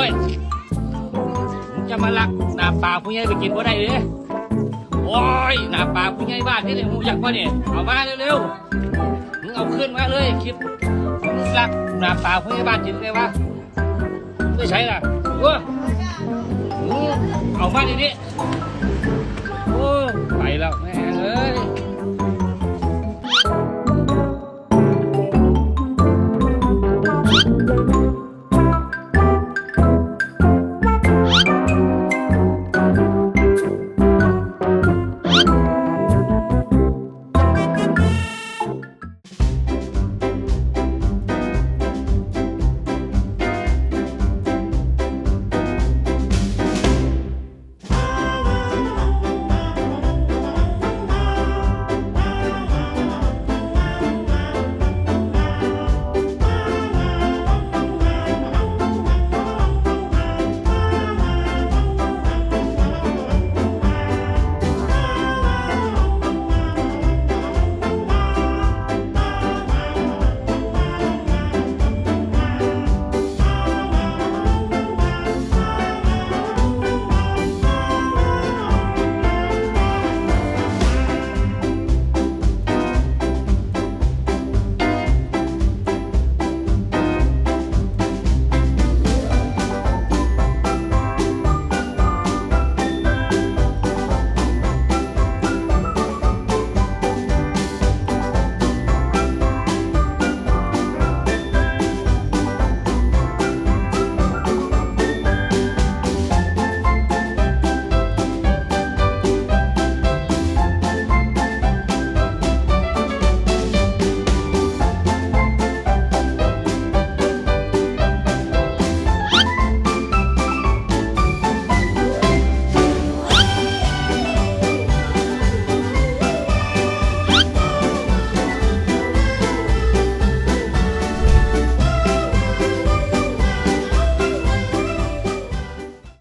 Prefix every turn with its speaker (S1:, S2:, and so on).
S1: ้ยมึงจะมาลักหน้าปลาผู้ใหญ่ไปกินบ่ได้เลยโอ้ยหน้าปลาผู้ใหญ่บ้านนี่เลยมึงอยากมาเนี่ยเอามาเร็วๆมึงเอาขึ้นมาเลยคลิปมึงลักหน้าปลาผู้ใหญ่บ้านกินได้วะไม่ใช่ล่ะว้เอามาดิดิ